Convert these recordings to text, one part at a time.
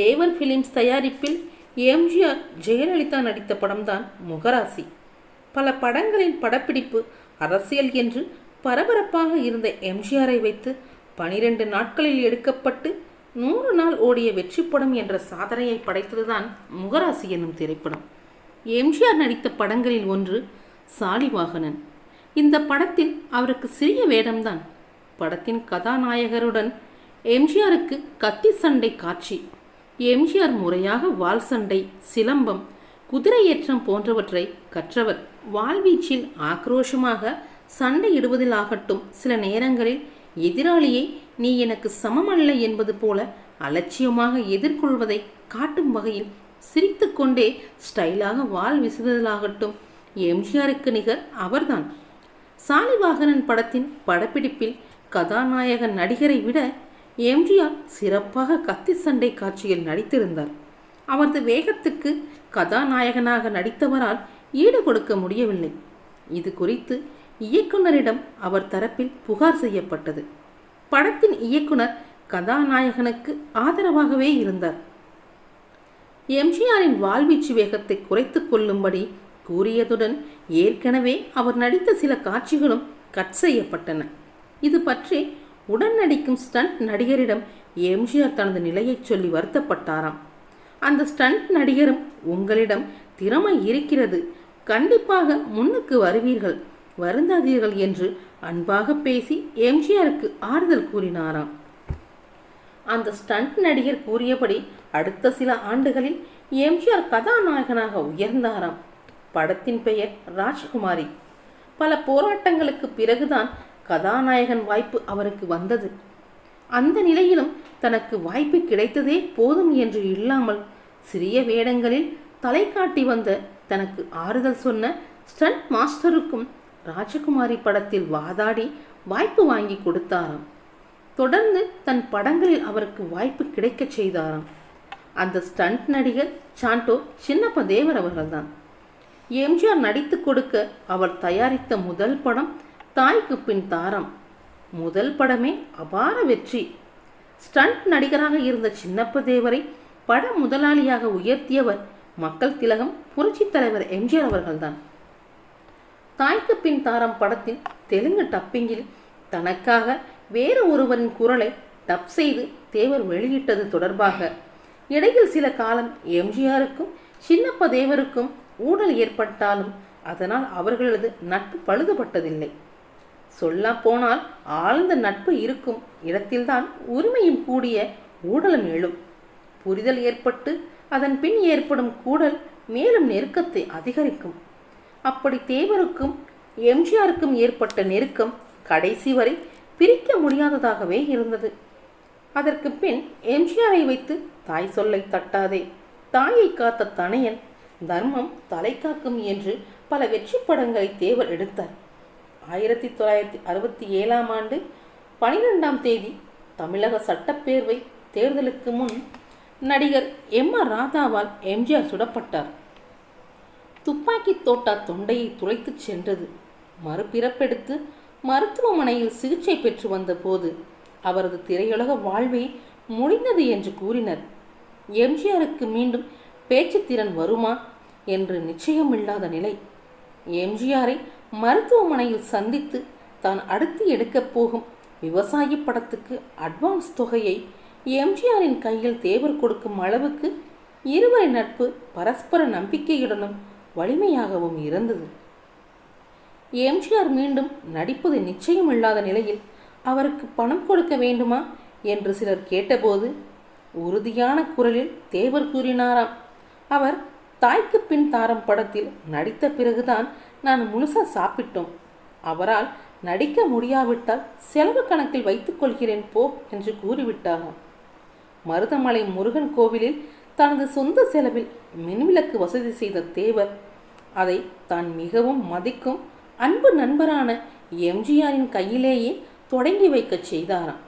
தேவர் films தயாரிப்பில் எம்ஜிஆர் ஜெயலலிதா நடித்த படம்தான் முகராசி. பல படங்களின் படப்பிடிப்பு அரசியல் என்று பரபரப்பாக இருந்த எம்ஜிஆரை வைத்து பனிரெண்டு நாட்களில் எடுக்கப்பட்டு நூறு நாள் ஓடிய வெற்றி படம் என்ற சாதனையை படைத்ததுதான் முகராசி என்னும் திரைப்படம். எம்ஜிஆர் நடித்த படங்களில் ஒன்று சாலிவாகனன். இந்த படத்தில் அவருக்கு சிறிய வேடம்தான். படத்தின் கதாநாயகருடன் எம்ஜிஆருக்கு கத்தி சண்டை காட்சி. எம்ஜிஆர் முறையாக வாள் சண்டை சிலம்பம் குதிரையேற்றம் போன்றவற்றை கற்றவர். வாழ்வீச்சில் ஆக்ரோஷமாக சண்டையிடுவதில் ஆகட்டும் சில நேரங்களில் எதிராளியை நீ எனக்கு சமமல்ல என்பது போல அலட்சியமாக எதிர்கொள்வதை காட்டும் வகையில் சிரித்துக்கொண்டே ஸ்டைலாக வாள் வீசுவதிலாகட்டும் எம்ஜிஆருக்கு நிகர் அவர்தான். சாலிவாகனன் படத்தின் படப்பிடிப்பில் கதாநாயக நடிகரை விட எம்ஜிஆர் சிறப்பாக கத்தி சண்டை காட்சியில் நடித்திருந்தார். அவரது வேகத்துக்கு கதாநாயகனாக நடித்தவரால் ஈடு கொடுக்க முடியவில்லை. இது குறித்து இயக்குனரிடம் அவர் தரப்பில் புகார் செய்யப்பட்டது. படத்தின் இயக்குனர் கதாநாயகனுக்கு ஆதரவாகவே இருந்தார். எம்ஜிஆரின் வாழ்வீச்சு வேகத்தை குறைத்துக் கொள்ளும்படி கூறியதுடன் ஏற்கனவே அவர் நடித்த சில காட்சிகளும் கட் செய்யப்பட்டன. இது பற்றி உடன் நடிக்கும் ஸ்டண்ட் நடிகரிடம் எம்ஜிஆர் தனது நிலையை சொல்லி வருத்தப்பட்டாராம். அந்த ஸ்டண்ட் நடிகரும் உங்களிடம் திறமை இருக்கிறது. கண்டிப்பாக முன்னுக்கு வருவீர்கள். வருந்தாதீர்கள் என்று அன்பாக பேசி எம்ஜிஆருக்கு ஆறுதல் கூறினாராம். அந்த ஸ்டண்ட் நடிகர் கூறியபடி அடுத்த சில ஆண்டுகளில் எம்ஜிஆர் கதாநாயகனாக உயர்ந்தாராம். படத்தின் பெயர் ராஜ்குமாரி. பல போராட்டங்களுக்கு பிறகுதான் கதாநாயகன் வாய்ப்பு அவருக்கு வந்தது. அந்த நிலையிலும் தனக்கு வாய்ப்பு கிடைத்ததே போதும் என்று இல்லாமல் சிறிய வேடங்களில் தலை காட்டி வந்த தனக்கு ஆறுதல் சொன்ன ஸ்டண்ட் மாஸ்டருக்கும் ராஜகுமாரி படத்தில் வாதாடி வாய்ப்பு வாங்கி கொடுத்தாராம். தொடர்ந்து தன் படங்களில் அவருக்கு வாய்ப்பு கிடைக்கச் செய்தாராம். அந்த ஸ்டண்ட் நடிகர் சாண்டோ சின்னப்ப தேவர் அவர்கள்தான். எம்ஜிஆர் நடித்து கொடுக்க அவர் தயாரித்த முதல் படம் தாய்க்கு பின் தாரம். முதல் படமே அபார வெற்றி. ஸ்டண்ட் நடிகராக இருந்த சின்னப்ப தேவரை பட முதலாளியாக உயர்த்தியவர் மக்கள் திலகம் புரட்சித் தலைவர் எம்ஜிஆர் அவர்கள்தான். தாய்க்கு பின் தாரம் படத்தின் தெலுங்கு டப்பிங்கில் தனக்காக வேறு ஒருவரின் குரலை டப் செய்து தேவர் வெளியிட்டது தொடர்பாக. இடையில் சில காலம் எம்ஜிஆருக்கும் சின்னப்ப தேவருக்கும் ஊழல் ஏற்பட்டாலும் அதனால் அவர்களது நட்பு பழுதுபட்டதில்லை. சொல்ல போனால் ஆழ்ந்த நட்பு இருக்கும். இடத்தில்தான் உரிமையும் கூடிய ஊடலும் எழும். புரிதல் ஏற்பட்டு அதன் பின் ஏற்படும் கூடல் மேலும் நெருக்கத்தை அதிகரிக்கும். அப்படி தேவருக்கும் எம்ஜிஆருக்கும் ஏற்பட்ட நெருக்கம் கடைசி வரை பிரிக்க முடியாததாகவே இருந்தது. அதற்கு பின் எம்ஜிஆரை வைத்து தாய் சொல்லை தட்டாதே. தாயை காத்த தனையன் தர்மம் தலை காக்கும் என்று பல வெற்றி படங்களை தேவர் எடுத்தார். ஆயிரத்தி தொள்ளாயிரத்தி அறுபத்தி ஏழாம் ஆண்டு பனிரெண்டாம் தேதி தமிழக சட்டப்பேரவை தேர்தலுக்கு முன் நடிகர் எம் ஆர் ராதாவால் எம்ஜிஆர் சுடப்பட்டார். துப்பாக்கி தோட்டா தொண்டையை துளைத்துச் சென்றது. மறுபிறப்பெடுத்து மருத்துவமனையில் சிகிச்சை பெற்று வந்தபோது அவரது திரையுலக வாழ்வே முடிந்தது என்று கூறினர். எம்ஜிஆருக்கு மீண்டும் பேச்சுத்திறன் வருமா? என்று நிச்சயமில்லாத நிலை. எம்ஜிஆரை மருத்துவமனையில் சந்தித்து தான் அடுத்து எடுக்கப் போகும் விவசாயி படத்துக்கு அட்வான்ஸ் தொகையை எம்ஜிஆரின் கையில் தேவர் கொடுக்கும் அளவுக்கு இருவரை நட்பு பரஸ்பர நம்பிக்கையுடனும் வலிமையாகவும் இருந்தது. எம்ஜிஆர் மீண்டும் நடிப்பது நிச்சயமில்லாத நிலையில் அவருக்கு பணம் கொடுக்க வேண்டுமா என்று சிலர் கேட்டபோது உறுதியான குரலில் தேவர் கூறினாராம். அவர் தாய்க்கு பின் தாரம் படத்தில் நடித்த பிறகுதான் நான் முழுசாக சாப்பிட்டோம். அவரால் நடிக்க முடியாவிட்டால் செலவு கணக்கில் வைத்துக் கொள்கிறேன் போ என்று கூறிவிட்டாராம் மருதமலை முருகன் கோவிலில் தனது சொந்த செலவில் மின்விளக்கு வசதி செய்த தேவர் அதை தான் மிகவும் மதிக்கும் அன்பு நண்பரான எம்ஜிஆரின் கையிலேயே தொடங்கி வைக்கச் செய்தாராம்.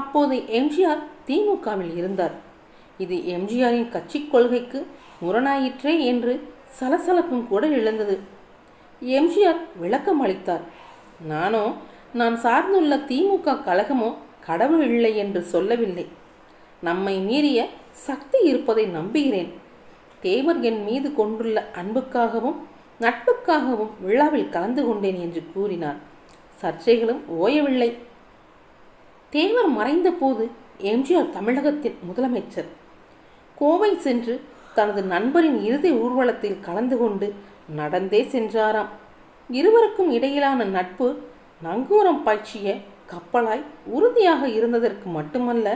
அப்போது எம்ஜிஆர் திமுகவில் இருந்தார். இது எம்ஜிஆரின் கட்சி கொள்கைக்கு முரணாயிற்றே என்று சலசலப்பும் கூட எழுந்தது. எம்ஜிஆர் விளக்கம் அளித்தார். நானோ நான் சார்ந்துள்ள திமுக கழகமோ கடவுள் இல்லை என்று சொல்லவில்லை. நம்மை மீறிய சக்தி இருப்பதை நம்புகிறேன். தேவர் என் மீது கொண்டுள்ள அன்புக்காகவும் நட்புக்காகவும் விழாவில் கலந்து கொண்டேன் என்று கூறினார். சர்ச்சைகளும் ஓயவில்லை. தேவர் மறைந்த போது எம்ஜிஆர் தமிழகத்தின் முதலமைச்சர். கோவை சென்று தனது நண்பரின் இறுதி ஊர்வலத்தில் கலந்து கொண்டு நடந்தே சென்றாராம். இருவருக்கும் இடையிலான நட்பு நங்கூரம் பாய்ச்சிய கப்பலாய் உறுதியாக இருந்ததற்கு மட்டுமல்ல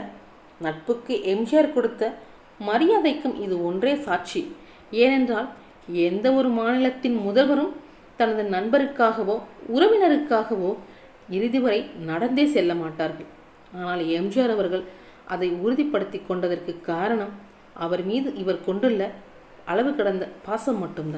நட்புக்கு எம்ஜிஆர் கொடுத்த மரியாதைக்கும் இது ஒன்றே சாட்சி. ஏனென்றால் எந்த ஒரு மாநிலத்தின் முதல்வரும் தனது நண்பருக்காகவோ உறவினருக்காகவோ இறுதி வரை நடந்தே செல்ல மாட்டார்கள். ஆனால் எம்ஜிஆர் அவர்கள் அதை உறுதிப்படுத்தி கொண்டதற்கு காரணம் அவர் மீது இவர் கொண்டுள்ள அளவு கடந்த பாசம் மட்டும்தான்.